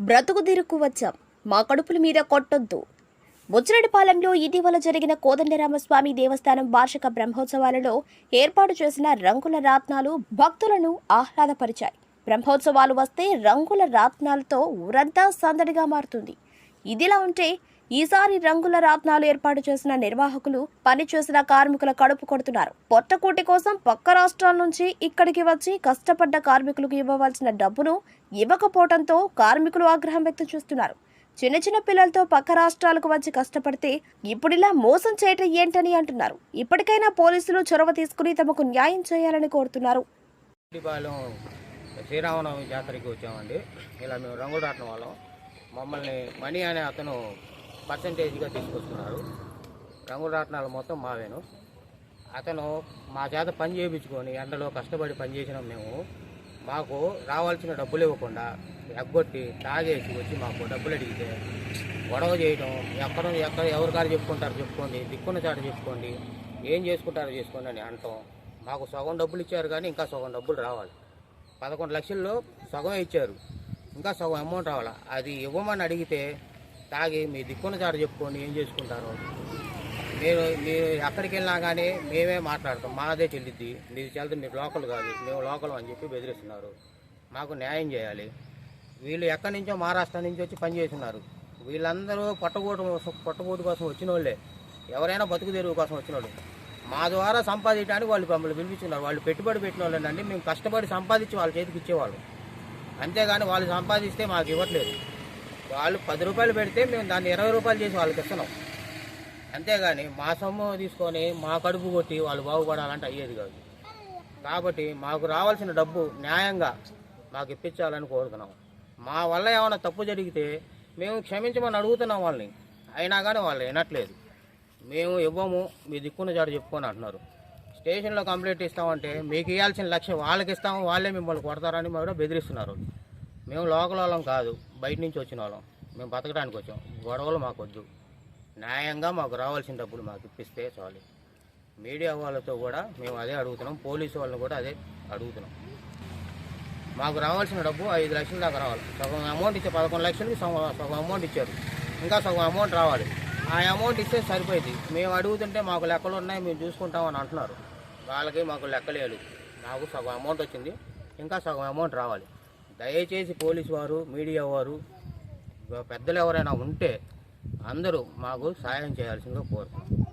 బ్రతుకు దిరుకు వచ్చాం మా కడుపుల మీద కొట్టొద్దు. బుచ్చిరెడ్డిపాలెంలో ఇటీవల జరిగిన కోదండరామస్వామి దేవస్థానం వార్షిక బ్రహ్మోత్సవాలలో ఏర్పాటు చేసిన రంగుల రాత్నాలు భక్తులను ఆహ్లాదపరిచాయి. బ్రహ్మోత్సవాలు వస్తే రంగుల రాత్నాలతో ఊరంతా సందడిగా మారుతుంది. ఇదిలా ఉంటే ఈసారి రంగుల రాత్నాలు ఏర్పాటు చేసిన నిర్వాహకులు పనిచేసిన కార్మికుల కడుపు కొడుతున్నారు. పొట్టకూటి కోసం పక్క రాష్ట్రాల నుంచి ఇక్కడికి వచ్చి కష్టపడ్డ కార్మికులకు ఇవ్వవలసిన డబ్బును ఇవ్వకపోవడంతో కార్మికులు ఆగ్రహం వ్యక్తం చేస్తున్నారు. చిన్న చిన్న పిల్లలతో పక్క రాష్ట్రాలకు వచ్చి కష్టపడితే ఇప్పుడిలా మోసం చేయటం ఏంటని అంటున్నారు. ఇప్పటికైనా పోలీసులు చొరవ తీసుకుని తమకు న్యాయం చేయాలని కోరుతున్నారు. శ్రీరామనవమి జాతరకి వచ్చామండి. ఇలా మేము రంగులు వాళ్ళం. మమ్మల్ని మణి అనే అతను పర్సంటేజ్గా తీసుకొస్తున్నారు. రంగుల రాట్నాలు మొత్తం మావేను. అతను మా చేత పని చేయించుకొని ఎండలో కష్టపడి పని చేసినాం మేము. మాకు రావాల్సిన డబ్బులు ఇవ్వకుండా ఎగ్గొట్టి తాగేసి వచ్చి మాకు డబ్బులు అడిగితే గొడవ చేయడం ఎక్కడ ఎక్కడ ఎవరి కాడ చెప్పుకుంటారు చెప్పుకోండి దిక్కున్న చాట చెప్పుకోండి ఏం చేసుకుంటారో చేసుకోండి అని అంటాం. మాకు సగం డబ్బులు ఇచ్చారు కానీ ఇంకా సగం డబ్బులు రావాలి. పదకొండు లక్షల్లో సగం ఇచ్చారు. ఇంకా సగం అమౌంట్ రావాలి? అది ఇవ్వమని అడిగితే తాగి మీ దిక్కున చాటు చెప్పుకొని ఏం చేసుకుంటారు. మీరు మీరు ఎక్కడికి వెళ్ళినా కానీ మేమే మాట్లాడతాం. మాదే చెల్లిద్ది. మీరు చెల్లితే మీరు లోకల్ కాదు. మేము లోకల్ అని చెప్పి బెదిరిస్తున్నారు. మాకు న్యాయం చేయాలి. వీళ్ళు ఎక్కడి నుంచో మహారాష్ట్ర నుంచి వచ్చి పనిచేస్తున్నారు వీళ్ళందరూ పట్టగోటు పట్టగోటు కోసం వచ్చిన వాళ్ళే ఎవరైనా బతుకు తెరువు కోసం వచ్చిన వాళ్ళు మా ద్వారా సంపాదించడానికి వాళ్ళు మమ్మల్ని పిలిపిస్తున్నారు వాళ్ళు పెట్టుబడి పెట్టిన వాళ్ళండి మేము కష్టపడి సంపాదించి వాళ్ళ చేతికి ఇచ్చేవాళ్ళు. అంతేగాని వాళ్ళు సంపాదిస్తే మాకు ఇవ్వట్లేదు. వాళ్ళు పది రూపాయలు పెడితే మేము దాన్ని ఇరవై రూపాయలు చేసి వాళ్ళకి ఇస్తున్నాం. అంతేగాని మా సొమ్ము తీసుకొని మా కడుపు కొట్టి వాళ్ళు బాగుపడాలంటే అయ్యేది కాదు. కాబట్టి మాకు రావాల్సిన డబ్బు న్యాయంగా మాకు ఇప్పించాలని కోరుతున్నాం. మా వల్ల ఏమైనా తప్పు జరిగితే మేము క్షమించమని అడుగుతున్నాం వాళ్ళని. అయినా కానీ వాళ్ళు వినట్లేదు. మేము ఇవ్వము మీ దిక్కున జాడు చెప్పుకొని అంటున్నారు. స్టేషన్లో కంప్లైంట్ ఇస్తామంటే మీకు ఇవ్వాల్సిన లక్ష్యం వాళ్ళకి ఇస్తాము వాళ్ళే మిమ్మల్ని కొడతారని కూడా బెదిరిస్తున్నారు. మేము లోకల్ వాళ్ళం కాదు బయట నుంచి వచ్చిన వాళ్ళం. మేము బతకడానికి వచ్చాం. గొడవలు మాకు వద్దు. న్యాయంగా మాకు రావాల్సిన డబ్బులు మాకు ఇప్పిస్తే చాలు. మీడియా వాళ్ళతో కూడా మేము అదే అడుగుతున్నాం. పోలీసు వాళ్ళని కూడా అదే అడుగుతున్నాం. మాకు రావాల్సిన డబ్బు ఐదు లక్షల దాకా రావాలి. సగం అమౌంట్ ఇచ్చే పదకొండు లక్షలకి సగం సగం అమౌంట్ ఇచ్చారు. ఇంకా సగం అమౌంట్ రావాలి. ఆ అమౌంట్ ఇస్తే సరిపోయింది. మేము అడుగుతుంటే మాకు లెక్కలు ఉన్నాయి మేము చూసుకుంటామని అంటున్నారు. వాళ్ళకి మాకు లెక్కలేదు మాకు సగం అమౌంట్ వచ్చింది. ఇంకా సగం అమౌంట్ రావాలి. దయచేసి పోలీసు వారు మీడియా వారు పెద్దలు ఎవరైనా ఉంటే అందరూ మాకు సాయం చేయాల్సిందిగా కోరుతున్నాం